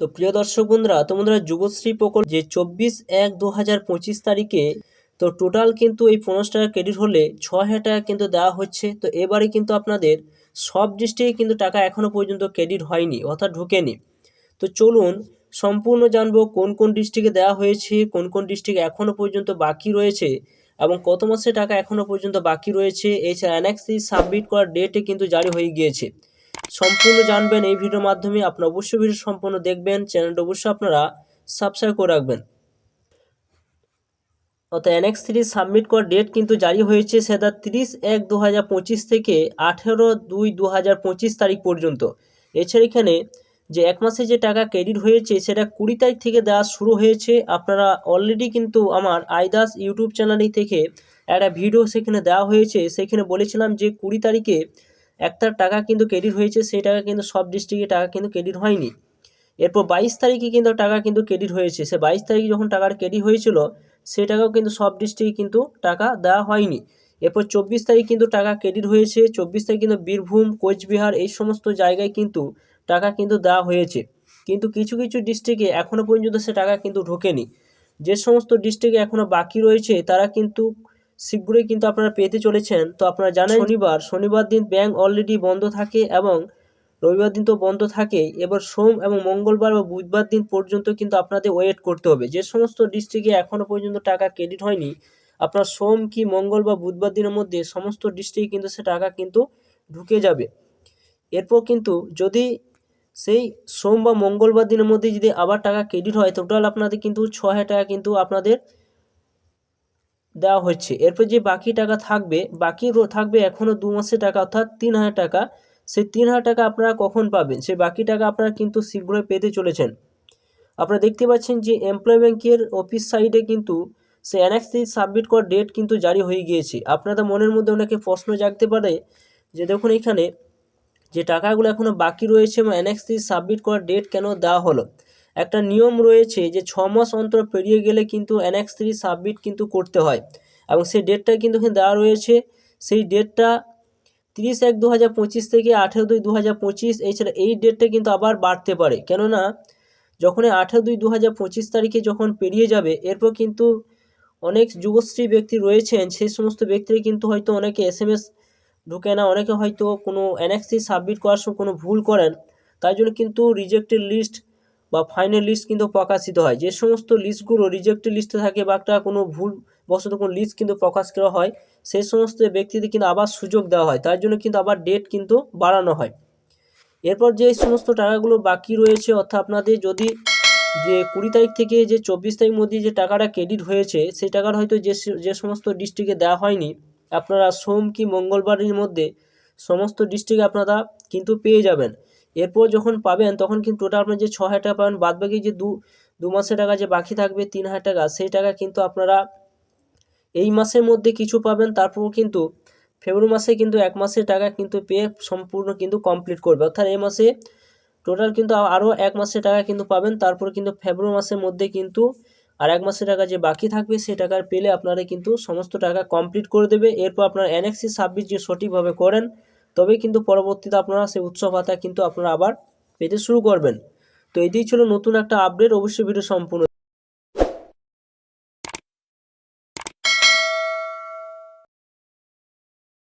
তো প্রিয় দর্শক বন্ধুরা তোমাদের যুবশ্রী প্রকল্প যে চব্বিশ এক দু হাজার পঁচিশ তারিখে, তো টোটাল কিন্তু এই পনেরো টাকা ক্রেডিট হলে ছ হাজার টাকা কিন্তু দেওয়া হচ্ছে। তো এবারে কিন্তু আপনাদের সব ডিস্ট্রিক্টে কিন্তু টাকা এখনও পর্যন্ত ক্রেডিট হয়নি, অর্থাৎ ঢোকেনি। তো চলুন, সম্পূর্ণ জানব কোন কোন ডিস্ট্রিক্টে দেওয়া হয়েছে, কোন কোন ডিস্ট্রিক্ট এখনও পর্যন্ত বাকি রয়েছে এবং কত মাসে টাকা এখনও পর্যন্ত বাকি রয়েছে। এছাড়া অ্যানেক্সি সাবমিট করার ডেটে কিন্তু জারি হয়ে গিয়েছে। সম্পূর্ণ জানবেন এই ভিডিওর মাধ্যমে। আপনারা অবশ্যই ভিডিও সম্পূর্ণ দেখবেন। চ্যানেলটা অবশ্যই আপনারা সাবস্ক্রাইব করে রাখবেন। অর্থাৎ অ্যানেক্স থ্রি সাবমিট করার ডেট কিন্তু জারি হয়েছে সেটা তিরিশ এক দু হাজার পঁচিশ থেকে আঠেরো দুই দু হাজার পঁচিশ তারিখ পর্যন্ত। এছাড়া এখানে যে এক মাসে যে টাকা ক্রেডিট হয়েছে সেটা কুড়ি তারিখ থেকে দেওয়া শুরু হয়েছে। আপনারা অলরেডি কিন্তু আমার আইদাস ইউটিউব চ্যানেল থেকে একটা ভিডিও সেখানে দেওয়া হয়েছে। সেখানে বলেছিলাম যে কুড়ি তারিখে একটা টাকা কিন্তু ক্রেডিট হয়েছে, সেই টাকা কিন্তু সব ডিস্ট্রিক্টে টাকা কিন্তু ক্রেডিট হয়নি। এরপর বাইশ তারিখে কিন্তু টাকা কিন্তু ক্রেডিট হয়েছে। সে বাইশ তারিখে যখন টাকাটা ক্রেডিট হয়েছিল সেই টাকাও কিন্তু সব ডিস্ট্রিক্টে কিন্তু টাকা দেওয়া হয়নি। এরপর চব্বিশ তারিখ কিন্তু টাকা ক্রেডিট হয়েছে। চব্বিশ তারিখ কিন্তু বীরভূম, কোচবিহার এই সমস্ত জায়গায় কিন্তু টাকা কিন্তু দেওয়া হয়েছে। কিন্তু কিছু কিছু ডিস্ট্রিক্টে এখনও পর্যন্ত সে টাকা কিন্তু ঢোকেনি। যে সমস্ত ডিস্ট্রিক্টে এখনও বাকি রয়েছে, তারা কিন্তু শীঘ্রই কিন্তু আপনারা পেতে চলেছেন। তো আপনারা জানেন শনিবার শনিবার দিন ব্যাংক অলরেডি বন্ধ থাকে এবং রবিবার দিন তো বন্ধ থাকে। এবার সোম এবং মঙ্গলবার বা বুধবার দিন পর্যন্ত কিন্তু আপনাদের ওয়েট করতে হবে। যে সমস্ত ডিস্ট্রিক্টে এখনও পর্যন্ত টাকা ক্রেডিট হয়নি আপনার সোম কি মঙ্গল বা বুধবার দিনের মধ্যে সমস্ত ডিস্ট্রিক্টে কিন্তু সে টাকা কিন্তু ঢুকে যাবে। এরপর কিন্তু যদি সেই সোম বা মঙ্গলবার দিনের মধ্যে যদি আবার টাকা ক্রেডিট হয় টোটাল আপনাদের কিন্তু ছ হাজার টাকা কিন্তু আপনাদের দেওয়া হচ্ছে এরপর যে বাকি টাকা থাকবে, বাকি থাকবে এখনও দু মাসের টাকা, অর্থাৎ তিন হাজার টাকা, সেই তিন হাজার টাকা আপনারা কখন পাবেন? সেই বাকি টাকা আপনারা কিন্তু শীঘ্রই পেতে চলেছেন। আপনারা দেখতে পাচ্ছেন যে এমপ্লয় ব্যাংকের অফিস সাইডে কিন্তু সে অ্যানেক্স সাবমিট করার ডেট কিন্তু জারি হয়ে গিয়েছে। আপনাদের মনের মধ্যে অনেকে প্রশ্ন জাগতে পারে যে দেখুন এখানে যে টাকাগুলো এখনও বাকি রয়েছে এবং অ্যানেক্স সাবমিট করার ডেট কেন দেওয়া হলো? একটা নিয়ম রয়েছে যে ছ মাস অন্তর পেরিয়ে গেলে কিন্তু অ্যানেক্স থ্রি সাবমিট কিন্তু করতে হয়। এবং সেই ডেটটা কিন্তু এখানে দেওয়া রয়েছে। সেই ডেটটা তিরিশ এক দু হাজার পঁচিশ থেকে আঠেরো দুই দু হাজার পঁচিশ, এছাড়া এই ডেটটা কিন্তু আবার বাড়তে পারে। কেননা, যখন আঠেরো দুই দু হাজার পঁচিশ তারিখে যখন পেরিয়ে যাবে, এরপর কিন্তু অনেক যুবশ্রী ব্যক্তি রয়েছেন, সেই সমস্ত ব্যক্তিরা কিন্তু হয়তো অনেকে এস এম এস ঢুকে না, অনেকে হয়তো কোনো অ্যানেক্সি সাবমিট করার সময় কোনো ভুল করেন, তাই জন্য কিন্তু রিজেক্টেড লিস্ট বা ফাইনাল লিস্ট কিন্তু প্রকাশিত হয়। যে সমস্ত লিস্টগুলো রিজেক্টেড লিস্টে থাকে বা একটা কোনো ভুল বশত কোনো লিস্ট কিন্তু প্রকাশ করা হয় সেই সমস্ত ব্যক্তিদের কিন্তু আবার সুযোগ দেওয়া হয়। তার জন্য কিন্তু আবার ডেট কিন্তু বাড়ানো হয়। এরপর যে সমস্ত টাকাগুলো বাকি রয়েছে, অর্থাৎ আপনাদের যদি যে কুড়ি তারিখ থেকে যে চব্বিশ তারিখ মধ্যে যে টাকাটা ক্রেডিট হয়েছে, সেই টাকাটা হয়তো যে যে সমস্ত ডিস্ট্রিক্টে দেওয়া হয়নি, আপনারা সোম কি মঙ্গলবারের মধ্যে সমস্ত ডিস্ট্রিক্টে আপনারা কিন্তু পেয়ে যাবেন। এরপর যখন পাবেন, তখন কিন্তু টোটাল আপনার যে ছ হাজার টাকা পাবেন বাদ বাকি যে দু দু মাসের টাকা যে বাকি থাকবে, তিন হাজার টাকা, সেই টাকা কিন্তু আপনারা এই মাসের মধ্যে কিছু পাবেন। তারপর কিন্তু ফেব্রুয়ারি মাসে কিন্তু এক মাসের টাকা কিন্তু পেয়ে সম্পূর্ণ কিন্তু কমপ্লিট করবে। অর্থাৎ এই মাসে টোটাল কিন্তু আরও এক মাসের টাকা কিন্তু পাবেন। তারপর কিন্তু ফেব্রুয়ারি মাসের মধ্যে কিন্তু আর এক মাসের টাকা যে বাকি থাকবে, সেই টাকার পেলে আপনারা কিন্তু সমস্ত টাকা কমপ্লিট করে দেবে। এরপর আপনারা এনএক্সি সাবমিট যে সঠিকভাবে করেন তবেই কিন্তু পরবর্তীতে আপনারা সেই উৎসব ভাতা কিন্তু আপনারা আবার পেতে শুরু করবেন। তো এটাই ছিল নতুন একটা আপডেট অবশ্যই ভিডিও সম্পূর্ণ